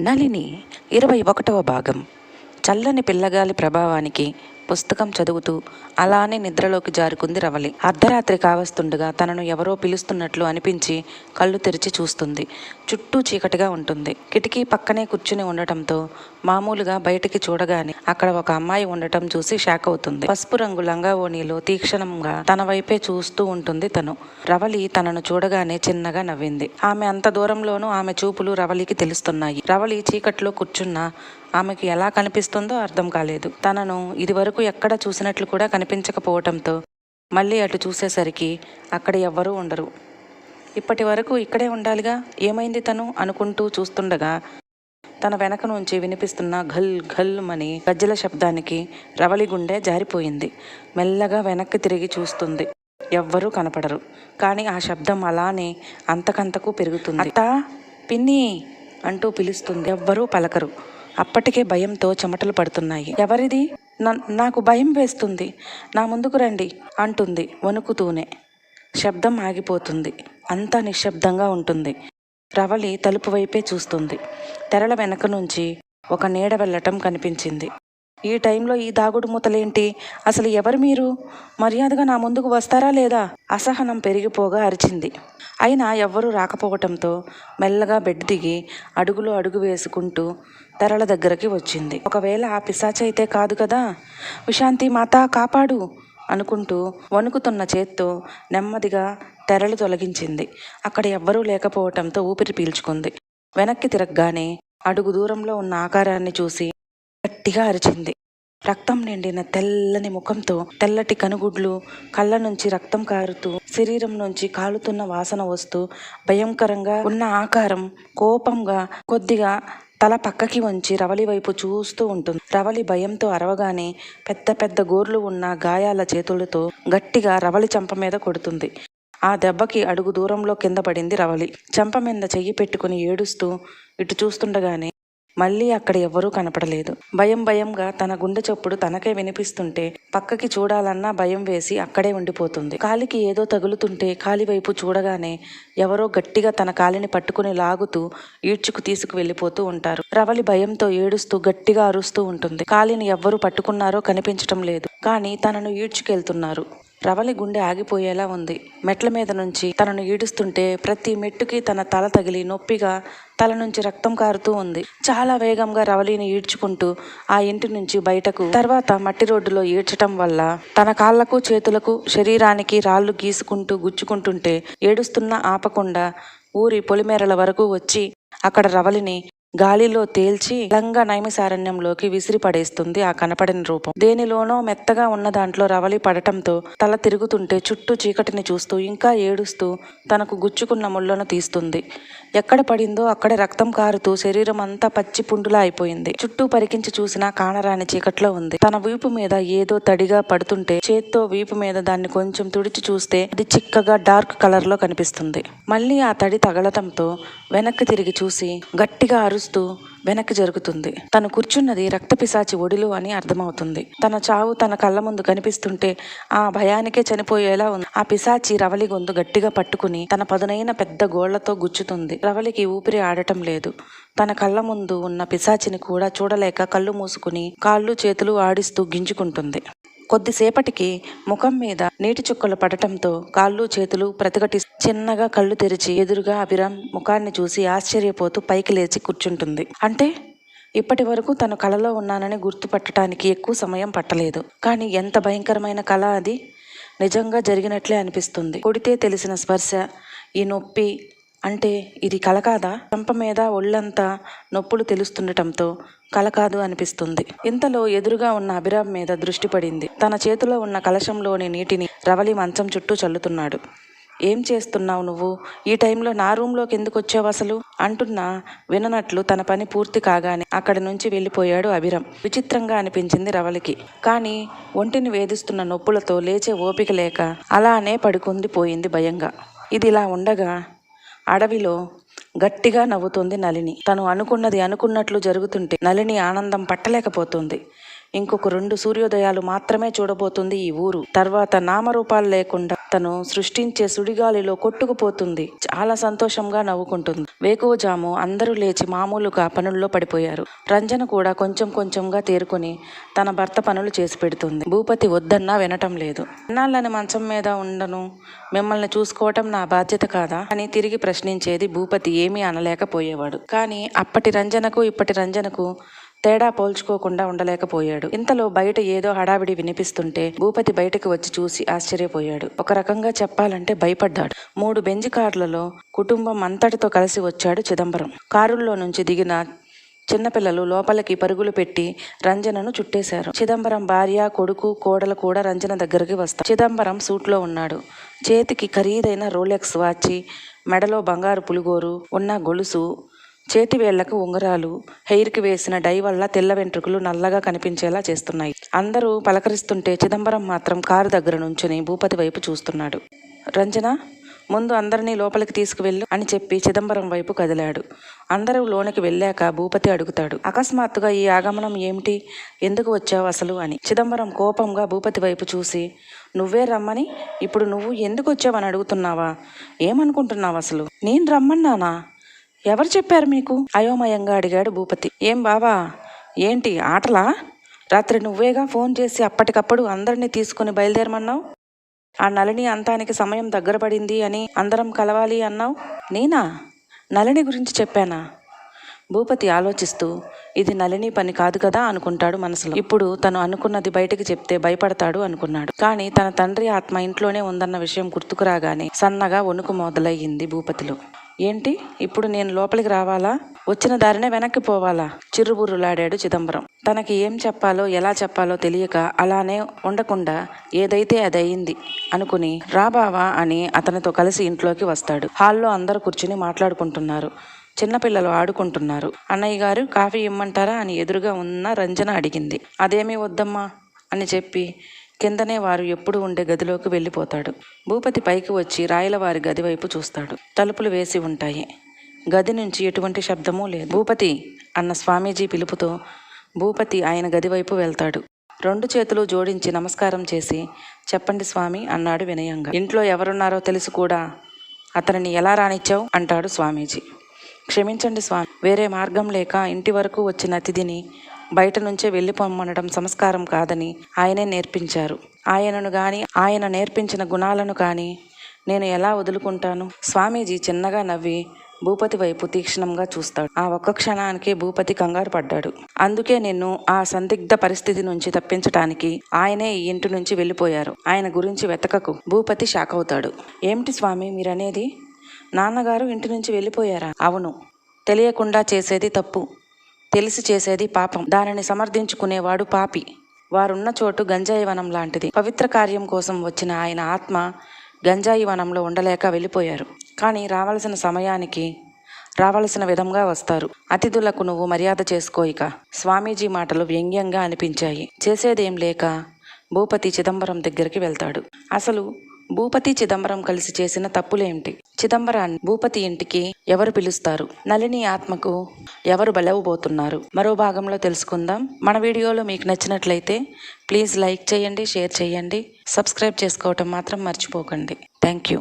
నళిని ఇరవై ఒకటవ భాగం. చల్లని పిల్లగాలి ప్రభావానికి పుస్తకం చదువుతూ అలానే నిద్రలోకి జారుకుంది రవళి అర్ధరాత్రి కావస్తుండగా తనను ఎవరో పిలుస్తున్నట్లు అనిపించి కళ్ళు తెరిచి చూస్తుంది. చుట్టూ చీకటిగా ఉంటుంది. కిటికీ పక్కనే కూర్చుని ఉండటంతో మామూలుగా బయటికి చూడగానే అక్కడ ఒక అమ్మాయి ఉండటం చూసి షాక్ అవుతుంది. పసుపు రంగు లంగా ఓణిలో తీక్షణంగా తన వైపే చూస్తూ ఉంటుంది తను. రవళి తనను చూడగానే చిన్నగా నవ్వింది. ఆమె అంత దూరంలోనూ ఆమె చూపులు రవళికి తెలుస్తున్నాయి. రవళి చీకట్లో కూర్చున్న ఆమెకు ఎలా కనిపిస్తుందో అర్థం కాలేదు. తనను ఇదివరకు ఎక్కడ చూసినట్లు కూడా కనిపించకపోవటంతో మళ్ళీ అటు చూసేసరికి అక్కడ ఎవ్వరూ ఉండరు. ఇప్పటి వరకు ఇక్కడే ఉండాలిగా? ఏమైంది తను? అనుకుంటూ చూస్తుండగా తన వెనక నుంచి వినిపిస్తున్న ఘల్ ఘల్ అని గజ్జల శబ్దానికి రవలి గుండె జారిపోయింది. మెల్లగా వెనక్కి తిరిగి చూస్తుంది. ఎవ్వరూ కనపడరు. కానీ ఆ శబ్దం అలానే అంతకంతకు పెరుగుతుంది. అత్తా పిన్ని అంటూ పిలుస్తుంది. ఎవ్వరూ పలకరు. అప్పటికే భయంతో చెమటలు పడుతున్నాయి. ఎవరిది? నాకు భయం వేస్తుంది. నా ముందుకు రండి అంటుంది వణుకుతూనే. శబ్దం ఆగిపోతుంది. అంతా నిశ్శబ్దంగా ఉంటుంది. రవలి తలుపు వైపే చూస్తుంది. తెరల వెనక నుంచి ఒక నీడ వెళ్ళటం కనిపించింది. ఈ టైంలో ఈ దాగుడు మూతలేంటి? అసలు ఎవరు మీరు? మర్యాదగా నా ముందుకు వస్తారా లేదా? అసహనం పెరిగిపోగా అరిచింది. అయినా ఎవ్వరూ రాకపోవటంతో మెల్లగా బెడ్ దిగి అడుగులో అడుగు వేసుకుంటూ తెరల దగ్గరికి వచ్చింది. ఒకవేళ ఆ పిశాచైతే అయితే కాదు కదా? విశాంతి మాత కాపాడు అనుకుంటూ వణుకుతున్న చేత్తో నెమ్మదిగా తెరలు తొలగించింది. అక్కడ ఎవ్వరూ లేకపోవటంతో ఊపిరి పీల్చుకుంది. వెనక్కి తిరగగానే అడుగు దూరంలో ఉన్న ఆకారాన్ని చూసి గట్టిగా అరిచింది. రక్తం నిండిన తెల్లని ముఖంతో తెల్లటి కనుగుడ్లు కళ్ళ నుంచి రక్తం కారుతూ శరీరం నుంచి కాలుతున్న వాసన వస్తూ భయంకరంగా ఉన్న ఆకారం కోపంగా కొద్దిగా తల పక్కకి వంచి రవలి వైపు చూస్తూ ఉంటుంది. రవలి భయంతో అరవగానే పెద్ద పెద్ద గోర్లు ఉన్న గాయాల చేతులతో గట్టిగా రవలి చంప మీద కొడుతుంది. ఆ దెబ్బకి అడుగు దూరంలో కింద పడింది రవలి. చంప మీద చెయ్యి పెట్టుకుని ఏడుస్తూ ఇటు చూస్తుండగానే మళ్ళీ అక్కడ ఎవ్వరూ కనపడలేదు. భయం భయంగా తన గుండె చప్పుడు తనకే వినిపిస్తుంటే పక్కకి చూడాలన్నా భయం వేసి అక్కడే ఉండిపోతుంది. కాలికి ఏదో తగులుతుంటే కాలి వైపు చూడగానే ఎవరో గట్టిగా తన కాలిని పట్టుకుని లాగుతూ ఈడ్చుకు తీసుకు వెళ్ళిపోతూ ఉంటారు. రవలి భయంతో ఏడుస్తూ గట్టిగా అరుస్తూ ఉంటుంది. కాలిని ఎవ్వరూ పట్టుకున్నారో కనిపించటం లేదు. కానీ తనను ఈడ్చుకెళ్తున్నారు. రవలి గుండె ఆగిపోయేలా ఉంది. మెట్ల మీద నుంచి తనను ఈడుస్తుంటే ప్రతి మెట్టుకి తన తల తగిలి నొప్పిగా తల నుంచి రక్తం కారుతూ ఉంది. చాలా వేగంగా రవలిని ఈడ్చుకుంటూ ఆ ఇంటి నుంచి బయటకు తర్వాత మట్టి రోడ్డులో ఈడ్చటం వల్ల తన కాళ్ళకు చేతులకు శరీరానికి రాళ్ళు గీసుకుంటూ గుచ్చుకుంటుంటే ఏడుస్తున్నా ఆపకుండా ఊరి పొలిమేరల వరకు వచ్చి అక్కడ రవలిని గాలిలో తేల్చి బలంగా నైమిసారణ్యంలోకి విసిరి పడేస్తుంది ఆ కనపడని రూపం. దేనిలోనో మెత్తగా ఉన్న దాంట్లో రవలి పడటంతో తల తిరుగుతుంటే చుట్టూ చీకటిని చూస్తూ ఇంకా ఏడుస్తూ తనకు గుచ్చుకున్న ముళ్ళను తీస్తుంది. ఎక్కడ పడిందో అక్కడ రక్తం కారుతూ శరీరం అంతా పచ్చి పుండులా అయిపోయింది. చుట్టూ పరికించి చూసినా కానరాని చీకట్లో ఉంది. తన వీపు మీద ఏదో తడిగా పడుతుంటే చేత్తో వీపు మీద దాన్ని కొంచెం తుడిచి చూస్తే అది చిక్కగా డార్క్ కలర్లో కనిపిస్తుంది. మళ్ళీ ఆ తడి తగలటంతో వెనక్కి తిరిగి చూసి గట్టిగా అరుస్తూ వెనక్కి జరుగుతుంది. తను కూర్చున్నది రక్తపిశాచి ఒడిలో అని అర్థమవుతుంది. తన చావు తన కళ్ళ ముందు కనిపిస్తుంటే ఆ భయానికే చనిపోయేలా ఉంది. ఆ పిశాచి రవలి గొంతు గట్టిగా పట్టుకుని తన పదునైన పెద్ద గోళ్ళతో గుచ్చుతుంది. రవలికి ఊపిరి ఆడటం లేదు. తన కళ్ళ ముందు ఉన్న పిశాచిని కూడా చూడలేక కళ్ళు మూసుకుని కాళ్ళు చేతులు ఆడిస్తూ గింజుకుంటుంది. కొద్దిసేపటికి ముఖం మీద నీటి చుక్కలు పడటంతో కాళ్ళు చేతులు ప్రతిఘటి చిన్నగా కళ్ళు తెరిచి ఎదురుగా అభిరామ్ ముఖాన్ని చూసి ఆశ్చర్యపోతూ పైకి లేచి కూర్చుంటుంది. అంటే ఇప్పటి వరకు తను కలలో ఉన్నానని గుర్తుపట్టడానికి ఎక్కువ సమయం పట్టలేదు. కానీ ఎంత భయంకరమైన కళ అది. నిజంగా జరిగినట్లే అనిపిస్తుంది. కొడితే తెలిసిన స్పర్శ ఈ నొప్పి అంటే ఇది కల కాదా? చెంప మీద ఒళ్ళంతా నొప్పులు తెలుస్తుండటంతో కల కాదు అనిపిస్తుంది. ఇంతలో ఎదురుగా ఉన్న అభిరామ్ మీద దృష్టి పడింది. తన చేతిలో ఉన్న కలశంలోని నీటిని రవలి మంచం చుట్టూ చల్లుతున్నాడు. ఏం చేస్తున్నావు నువ్వు? ఈ టైంలో నా రూంలోకి ఎందుకు వచ్చావు అసలు? అంటున్నా విననట్లు తన పని పూర్తి కాగానే అక్కడి నుంచి వెళ్ళిపోయాడు అభిరం విచిత్రంగా అనిపించింది రవలికి. కానీ ఒంటిని వేధిస్తున్న నొప్పులతో లేచే ఓపిక లేక అలానే పడుకుంది పోయింది భయంగా. ఇది ఇలా ఉండగా అడవిలో గట్టిగా నవ్వుతుంది నలిని తను అనుకున్నది అనుకున్నట్లు జరుగుతుంటే నలిని ఆనందం పట్టలేకపోతుంది. ఇంకొక రెండు సూర్యోదయాలు మాత్రమే చూడబోతుంది ఈ ఊరు. తర్వాత నామరూపాలు లేకుండా తను సృష్టించే సుడిగాలిలో కొట్టుకుపోతుంది. చాలా సంతోషంగా నవ్వుకుంటుంది. వేకువజాము అందరూ లేచి మామూలుగా పనుల్లో పడిపోయారు. రంజన కూడా కొంచెం కొంచెంగా తేరుకొని తన భర్త పనులు చేసి పెడుతుంది. భూపతి వద్దన్నా వినటం లేదు. అన్నాళ్ళని మంచం మీద ఉండను. మిమ్మల్ని చూసుకోవటం నా బాధ్యత కాదా? అని తిరిగి ప్రశ్నించేది భూపతి ఏమీ అనలేకపోయేవాడు. కానీ అప్పటి రంజనకు ఇప్పటి రంజనకు తేడా పోల్చుకోకుండా ఉండలేకపోయాడు. ఇంతలో బయట ఏదో హడావిడి వినిపిస్తుంటే భూపతి బయటకు వచ్చి చూసి ఆశ్చర్యపోయాడు. ఒక రకంగా చెప్పాలంటే భయపడ్డాడు. మూడు బెంజ్ కార్లలో కుటుంబం అంతటితో కలిసి వచ్చాడు చిదంబరం. కారుల్లో నుంచి దిగిన చిన్నపిల్లలు లోపలికి పరుగులు పెట్టి రంజనను చుట్టేశారు. చిదంబరం భార్య కొడుకు కోడలు కూడా రంజన దగ్గరికి వస్తారు. చిదంబరం సూట్లో ఉన్నాడు. చేతికి ఖరీదైన రోలెక్స్ వాచి మెడలో బంగారు పులిగోరు ఉన్న గొలుసు చేతివేళ్ళకు ఉంగరాలు హెయిర్కి వేసిన డై వల్ల తెల్ల వెంట్రుకలు నల్లగా కనిపించేలా చేస్తున్నాయి. అందరూ పలకరిస్తుంటే చిదంబరం మాత్రం కారు దగ్గర నుంచుని భూపతి వైపు చూస్తున్నాడు. రంజన ముందు అందరినీ లోపలికి తీసుకువెళ్ళు అని చెప్పి చిదంబరం వైపు కదిలాడు. అందరూ లోనికి వెళ్ళాక భూపతి అడుగుతాడు అకస్మాత్తుగా ఈ ఆగమనం ఏమిటి? ఎందుకు వచ్చావు అసలు? అని. చిదంబరం కోపంగా భూపతి వైపు చూసి నువ్వే రమ్మని? ఇప్పుడు నువ్వు ఎందుకు వచ్చావని అడుగుతున్నావా? ఏమనుకుంటున్నావు అసలు? నేను రమ్మన్నానా? ఎవరు చెప్పారు మీకు? అయోమయంగా అడిగాడు భూపతి. ఏం బావా? ఏంటి ఆటలా? రాత్రి నువ్వేగా ఫోన్ చేసి అప్పటికప్పుడు అందరినీ తీసుకుని బయలుదేరమన్నావు? ఆ నళిని అంతానికి సమయం దగ్గర పడింది అని అందరం కలవాలి అన్నావు? నేనా? నళిని గురించి చెప్పానా? భూపతి ఆలోచిస్తూ ఇది నలిని పని కాదు కదా అనుకుంటాడు మనసులో. ఇప్పుడు తను అనుకున్నది బయటికి చెప్తే భయపడతాడు అనుకున్నాడు. కానీ తన తండ్రి ఆత్మ ఇంట్లోనే ఉందన్న విషయం గుర్తుకు రాగానే సన్నగా వణుకు మొదలయ్యింది భూపతిలో. ఏంటి? ఇప్పుడు నేను లోపలికి రావాలా? వచ్చిన దారినే వెనక్కి పోవాలా? చిరుబుర్రులాడాడు చిదంబరం. తనకి ఏం చెప్పాలో ఎలా చెప్పాలో తెలియక అలానే ఉండకుండా ఏదైతే అది అయింది అనుకుని రాబావా అని అతనితో కలిసి ఇంట్లోకి వస్తాడు. హాల్లో అందరు కూర్చుని మాట్లాడుకుంటున్నారు. చిన్నపిల్లలు ఆడుకుంటున్నారు. అన్నయ్య గారు కాఫీ ఇమ్మంటారా? అని ఎదురుగా ఉన్న రంజన అడిగింది. అదేమీ వద్దమ్మా అని చెప్పి కిందనే వారు ఎప్పుడు ఉండే గదిలోకి వెళ్ళిపోతాడు. భూపతి పైకి వచ్చి రాయలవారి గది వైపు చూస్తాడు. తలుపులు వేసి ఉంటాయి. గది నుంచి ఎటువంటి శబ్దమూ లేదు. భూపతి అన్న స్వామీజీ పిలుపుతో భూపతి ఆయన గది వైపు వెళ్తాడు. రెండు చేతులు జోడించి నమస్కారం చేసి చెప్పండి స్వామి అన్నాడు వినయంగా. ఇంట్లో ఎవరున్నారో తెలిసి కూడా అతనిని ఎలా రానిచ్చావు? అంటాడు స్వామీజీ. క్షమించండి స్వామి వేరే మార్గం లేక ఇంటి వరకు వచ్చిన అతిథిని బయట నుంచే వెళ్ళిపోమ్మనడం సంస్కారం కాదని ఆయనే నేర్పించారు. ఆయనను గాని ఆయన నేర్పించిన గుణాలను కానీ నేను ఎలా వదులుకుంటాను? స్వామీజీ చిన్నగా నవ్వి భూపతి వైపు తీక్షణంగా చూస్తాడు. ఆ ఒక్క క్షణానికి భూపతి కంగారు పడ్డాడు. అందుకే నిన్ను ఆ సందిగ్ధ పరిస్థితి నుంచి తప్పించటానికి ఆయనే ఈ ఇంటి నుంచి వెళ్ళిపోయారు. ఆయన గురించి వెతకకు భూపతి షాక్ అవుతాడు ఏమిటి స్వామి మీరనేది? నాన్నగారు ఇంటి నుంచి వెళ్ళిపోయారా? అవును. తెలియకుండా చేసేది తప్పు. తెలిసి చేసేది పాపం. దానిని సమర్థించుకునేవాడు పాపి. వారున్న చోటు గంజాయి వనం లాంటిది. పవిత్ర కార్యం కోసం వచ్చిన ఆయన ఆత్మ గంజాయి వనంలో ఉండలేక వెళ్ళిపోయారు. కానీ రావలసిన సమయానికి రావలసిన విధంగా వస్తారు. అతిథులకు నువ్వు మర్యాద చేసుకోయిక స్వామీజీ మాటలు వ్యంగ్యంగా అనిపించాయి. చేసేదేం లేక భూపతి చిదంబరం దగ్గరికి వెళ్తాడు. అసలు భూపతి చిదంబరం కలిసి చేసిన తప్పులేమిటి చిదంబరాన్ని భూపతి ఇంటికి ఎవరు పిలుస్తారు? నలిని ఆత్మకు ఎవరు బలవబోతున్నారు? మరో భాగంలో తెలుసుకుందాం. మన వీడియోలో మీకు నచ్చినట్లయితే ప్లీజ్ లైక్ చేయండి షేర్ చేయండి సబ్స్క్రైబ్ చేసుకోవటం మాత్రం మర్చిపోకండి. Thank you